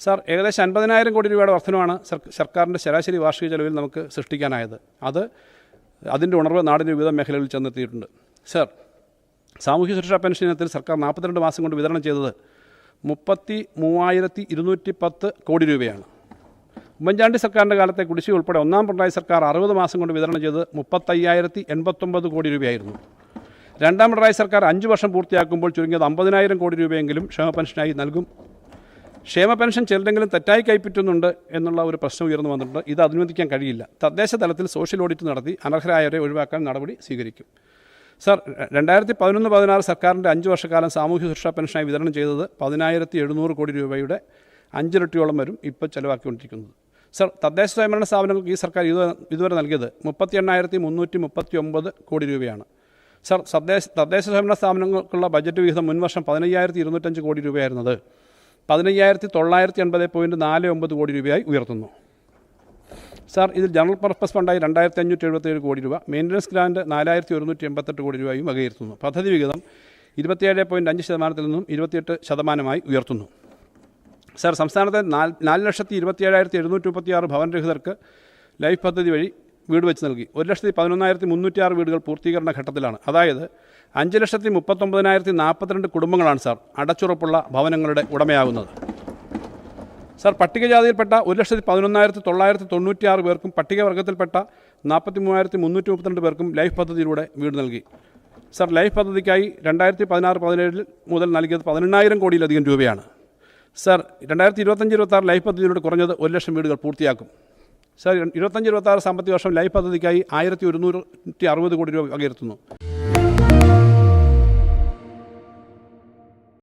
Sir ഏകദേശം അൻപതിനായിരം കോടി രൂപയുടെ വർധനമാണ് സർ- സർക്കാരിന്റെ ശരാശരി വാർഷിക ചെലവിൽ നമുക്ക് സൃഷ്ടിക്കാനായത്. അത് അതിന്റെ ഉണർവ് നാടിന്റെ വിവിധ മേഖലകളിൽ ചെന്നെത്തിയിട്ടുണ്ട്. സർ സാമൂഹ്യ സുരക്ഷാ പെൻഷൻ ഇനത്തിൽ സർക്കാർ നാൽപ്പത്തിരണ്ട് മാസം കൊണ്ട് വിതരണം ചെയ്തത് മുപ്പത്തി മൂവായിരത്തി ഇരുന്നൂറ്റി പത്ത് കോടി രൂപയാണ്. ഉമ്മൻചാണ്ടി സർക്കാരിന്റെ കാലത്തെ കുടിശ്ശിക ഉൾപ്പെടെ ഒന്നാം പിണറായി സർക്കാർ അറുപത് മാസം കൊണ്ട് വിതരണം ചെയ്തത് മുപ്പത്തയ്യായിരത്തി എൺപത്തൊമ്പത് കോടി രൂപയായിരുന്നു. രണ്ടാം പിണറായി സർക്കാർ അഞ്ച് വർഷം പൂർത്തിയാക്കുമ്പോൾ ചുരുങ്ങിയത് അമ്പതിനായിരം കോടി രൂപയെങ്കിലും ക്ഷേമ പെൻഷനായി നൽകും ക്ഷേമ പെൻഷൻ ചിലരെങ്കിലും തെറ്റായി കൈപ്പറ്റുന്നുണ്ട് എന്നുള്ള ഒരു പ്രശ്നം ഉയർന്നു വന്നിട്ടുണ്ട്. ഇത് അനുവദിക്കാൻ കഴിയില്ല. തദ്ദേശ തലത്തിൽ സോഷ്യൽ ഓഡിറ്റ് നടത്തി അനർഹരായവരെ ഒഴിവാക്കാൻ നടപടി സ്വീകരിക്കും. സർ രണ്ടായിരത്തി പതിനൊന്ന് പതിനാറ് സർക്കാരിന്റെ അഞ്ച് വർഷക്കാലം സാമൂഹ്യ സുരക്ഷാ പെൻഷനായി വിതരണം ചെയ്തത് പതിനായിരത്തി എഴുന്നൂറ് കോടി രൂപയുടെ അഞ്ചിരട്ടിയോളം വരും ഇപ്പോൾ ചെലവാക്കിക്കൊണ്ടിരിക്കുന്നത്. സർ തദ്ദേശ സ്വയംഭരണ സ്ഥാപനങ്ങൾക്ക് ഈ സർക്കാർ ഇതുവരെ നൽകിയത് മുപ്പത്തി എണ്ണായിരത്തി മുന്നൂറ്റി മുപ്പത്തി ഒമ്പത് കോടി രൂപയാണ്. സർ തദ്ദേശ തദ്ദേശ സ്വയംഭരണ സ്ഥാപനങ്ങൾക്കുള്ള ബജറ്റ് വിഹിതം മുൻവർഷം പതിനയ്യായിരത്തി ഇരുന്നൂറ്റഞ്ച് കോടി രൂപയായിരുന്നത്. പതിനയ്യായിരത്തി തൊള്ളായിരത്തി എൺപത് പോയിന്റ് നാല് ഒമ്പത് കോടി രൂപയായി ഉയർത്തുന്നു. സാർ ഇതിൽ ജനറൽ പർപ്പസ് ഫണ്ടായി രണ്ടായിരത്തി അഞ്ഞൂറ്റി എഴുപത്തേഴ് കോടി രൂപ മെയിന്റനൻസ് ഗ്രാൻഡ് നാലായിരത്തി ഒരുന്നൂറ്റി എൺപത്തെട്ട് കോടി രൂപയും വകയിരുത്തുന്നു. പദ്ധതി വിഹിതം ഇരുപത്തിയേഴ് പോയിന്റ് അഞ്ച് ശതമാനത്തിൽ നിന്നും ഇരുപത്തിയെട്ട് ശതമാനമായി ഉയർത്തുന്നു. സാർ സംസ്ഥാനത്തെ നാല് നാല് ലക്ഷത്തി ഇരുപത്തിയേഴായിരത്തി എഴുന്നൂറ്റി മുപ്പത്തിയാറ് ഭവനരഹിതർക്ക് ലൈഫ് പദ്ധതി വഴി വീട് വെച്ച് നൽകി. ഒരു ലക്ഷത്തി പതിനൊന്നായിരത്തി മുന്നൂറ്റി ആറ് വീടുകൾ പൂർത്തീകരണ ഘട്ടത്തിലാണ്. അതായത് അഞ്ച് ലക്ഷത്തി മുപ്പത്തൊമ്പതിനായിരത്തി നാൽപ്പത്തിരണ്ട് കുടുംബങ്ങളാണ് സാർ അടച്ചുറപ്പുള്ള ഭവനങ്ങളുടെ ഉടമയാകുന്നത്. സാർ പട്ടികജാതിയിൽപ്പെട്ട ഒരു ലക്ഷത്തി പതിനൊന്നായിരത്തി തൊള്ളായിരത്തി തൊണ്ണൂറ്റി ആറ് പേർക്കും പട്ടികവർഗത്തിൽപ്പെട്ട നാൽപ്പത്തി മൂവായിരത്തി മുന്നൂറ്റി മുപ്പത്തിരണ്ട് പേർക്കും ലൈഫ് പദ്ധതിയിലൂടെ വീട് നൽകി. സാർ ലൈഫ് പദ്ധതിക്കായി രണ്ടായിരത്തി പതിനാറ് പതിനേഴിൽ മുതൽ നൽകിയത് പതിനെണ്ണായിരം കോടിയിലധികം രൂപയാണ്. സാർ രണ്ടായിരത്തി ഇരുപത്തഞ്ച് ഇരുപത്താറ് ലൈഫ് പദ്ധതിയിലൂടെ കുറഞ്ഞത് ഒരു ലക്ഷം വീടുകൾ പൂർത്തിയാക്കും. സാർ ഇരുപത്തഞ്ച് ഇരുപത്താറ് സാമ്പത്തിക വർഷം ലൈഫ് പദ്ധതിക്കായി ആയിരത്തി ഒരുന്നൂറ്റി അറുപത് കോടി രൂപ വകയിരുത്തുന്നു.